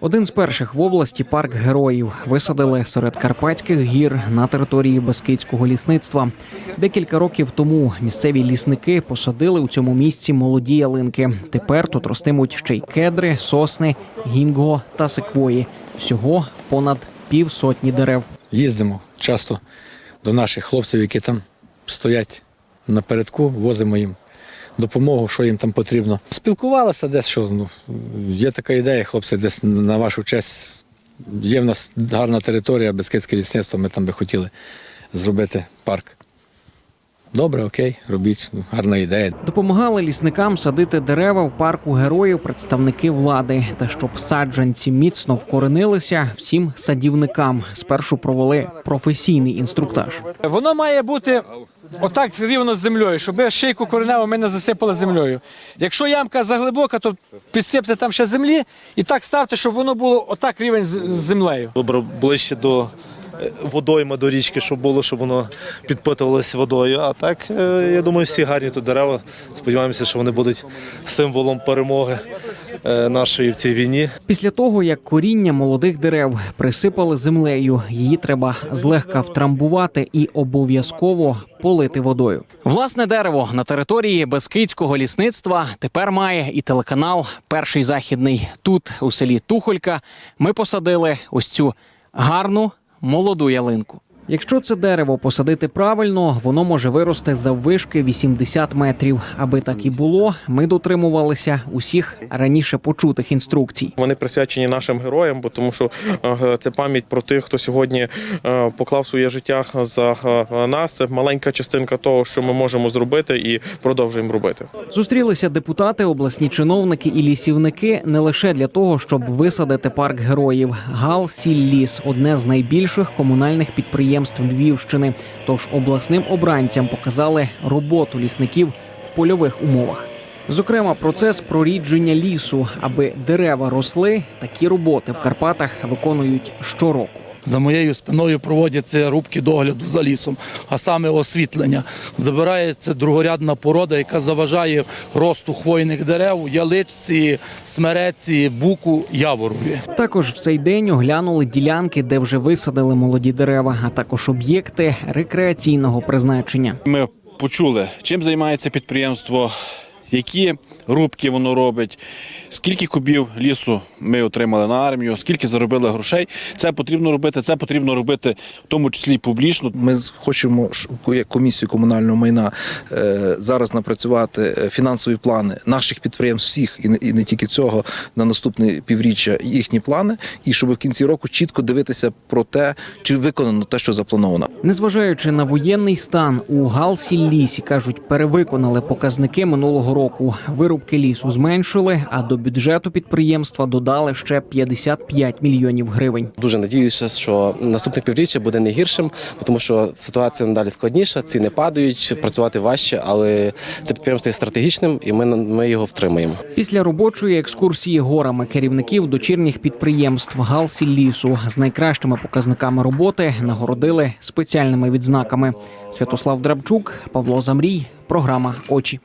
Один з перших в області парк героїв висадили серед карпатських гір на території Бескидського лісництва. Декілька років тому місцеві лісники посадили у цьому місці молоді ялинки. Тепер тут ростимуть ще й кедри, сосни, гінго та секвої. Всього понад півсотні дерев. Їздимо часто до наших хлопців, які там стоять напередку, возимо їм допомогу, що їм там потрібно. Спілкувалися десь, що ну, є така ідея, хлопці, десь на вашу честь. Є в нас гарна територія, Бескидське лісництво, ми там би хотіли зробити парк. Добре, окей, робіть, ну, гарна ідея. Допомагали лісникам садити дерева в парку героїв представники влади. Та щоб саджанці міцно вкоренилися, всім садівникам спершу провели професійний інструктаж. Воно має бути отак рівно з землею, щоб шийку кореневу ми не засипали землею. Якщо ямка заглибока, то підсипте там ще землі і так ставте, щоб воно було отак рівень з з землею. добре ближче до е, водойми, до річки, щоб було, щоб воно підпитувалося водою. А так, е, я думаю, всі гарні тут дерева. Сподіваємося, що вони будуть символом перемоги нашої в цій війні. Після того, як коріння молодих дерев присипали землею, її треба злегка втрамбувати і обов'язково полити водою. Власне дерево на території Бескидського лісництва тепер має і телеканал Перший західний. Тут у селі Тухолька ми посадили ось цю гарну молоду ялинку. Якщо це дерево посадити правильно, воно може вирости заввишки 80 метрів. Аби так і було, ми дотримувалися усіх раніше почутих інструкцій. Вони присвячені нашим героям, бо тому що е, це пам'ять про тих, хто сьогодні е, поклав своє життя за е, нас. Це маленька частинка того, що ми можемо зробити, і продовжуємо робити. Зустрілися депутати, обласні чиновники і лісівники не лише для того, щоб висадити парк героїв. Гал Сілліс одне з найбільших комунальних підприємств Львівщини. Тож обласним обранцям показали роботу лісників в польових умовах. Зокрема, процес прорідження лісу, аби дерева росли. Такі роботи в Карпатах виконують щороку. За моєю спиною проводяться рубки догляду за лісом, а саме освітлення. Забирається другорядна порода, яка заважає росту хвойних дерев, яличці, смереці, буку, яворові. Також в цей день оглянули ділянки, де вже висадили молоді дерева, а також об'єкти рекреаційного призначення. Ми почули, чим займається підприємство, які рубки воно робить, скільки кубів лісу ми отримали на армію, скільки заробили грошей. Це потрібно робити. Це потрібно робити в тому числі публічно. Ми хочемо як комісію комунального майна е, зараз напрацювати е, фінансові плани наших підприємств, всіх і не, і не тільки цього на наступне півріччя їхні плани, і щоб в кінці року чітко дивитися про те, чи виконано те, що заплановано. Незважаючи на воєнний стан, у Галсі-лісі кажуть, перевиконали показники минулого року. Вирубки лісу зменшили, а до бюджету підприємства додали ще 55 мільйонів гривень. Дуже надіюся, що наступне півріччя буде не гіршим, тому що ситуація надалі складніша, ціни падають, працювати важче, але це підприємство є стратегічним, і ми, ми його втримаємо. Після робочої екскурсії горами керівників дочірніх підприємств Галсі-лісу з найкращими показниками роботи нагородили спеціальними відзнаками. Святослав Драбчук, Павло Замрій, програма Очі.